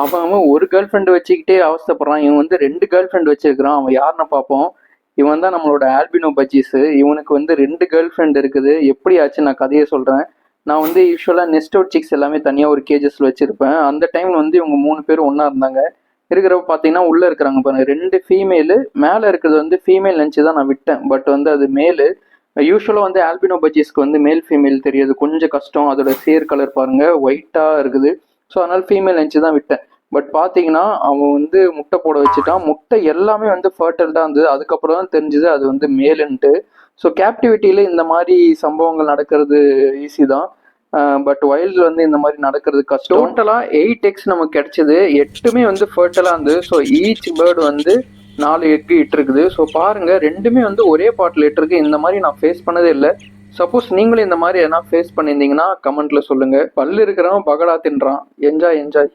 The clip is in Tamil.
அவன் அவன் ஒரு கேர்ள் ஃப்ரெண்டு வச்சுக்கிட்டே அவஸ்தப்படுறான். இவன் வந்து ரெண்டு கேர்ள் ஃப்ரெண்ட் வச்சிருக்கிறான். அவன் யாருன்னு பார்ப்போம். இவன் தான் நம்மளோட ஆல்பினோ பஜ்ஜீஸ் இவனுக்கு வந்து ரெண்டு கேர்ள் ஃப்ரெண்ட் இருக்குது. எப்படி ஆச்சு நான் கதையை சொல்கிறேன் நான் வந்து யூஸ்வலாக நெஸ்ட் அவுட் சிக்ஸ் எல்லாமே தனியாக ஒரு கேஜஸில் வச்சுருப்பேன். அந்த டைமில் வந்து இவங்க மூணு பேர் ஒன்றா இருந்தாங்க. இருக்கிறப்ப பார்த்தீங்கன்னா உள்ளே இருக்கிறாங்க பாருங்க. ரெண்டு ஃபீமேலு மேலே இருக்கிறது வந்து ஃபீமேல் நினச்சி தான் நான் விட்டேன். பட் வந்து அது மேலு யூஸ்வலாக வந்து ஆல்பினோ பஜ்ஜீஸ்க்கு வந்து மேல் ஃபீமேல் தெரியாது. கொஞ்சம் கஷ்டம். அதோட சேர் கலர் பாருங்க. ஒயிட்டாக இருக்குது. ஸோ அதனால் ஃபீமேல் நினச்சி தான் விட்டேன். பட் பார்த்தீங்கன்னா அவன் வந்து முட்டை போட வச்சுட்டான். முட்டை எல்லாமே வந்து ஃபர்டல்டாக இருந்தது. அதுக்கப்புறம் தான் தெரிஞ்சுது அது வந்து மேலுன்ட்டு. ஸோ கேப்டிவிட்டியில் இந்த மாதிரி சம்பவங்கள் நடக்கிறது ஈஸி தான். பட் வைல்டில் வந்து இந்த மாதிரி நடக்கிறது கஷ்டம். டோட்டலாக எயிட் எக்ஸ் நமக்கு கிடைச்சது. எட்டுமே வந்து ஃபர்டலாக இருந்தது. ஸோ ஈச் பேர்டு வந்து நாலு எக்கு இட்டிருக்குது ஸோ பாருங்கள் ரெண்டுமே வந்து ஒரே பாட்டில் இட்டிருக்கு இந்த மாதிரி நான் ஃபேஸ் பண்ணதே இல்லை. சப்போஸ் நீங்களும் இந்த மாதிரி எதனா ஃபேஸ் பண்ணியிருந்தீங்கன்னா கமெண்ட்ல சொல்லுங்க. பல்லு இருக்கிறவன் பகடா தின்றான். Enjoy enjoy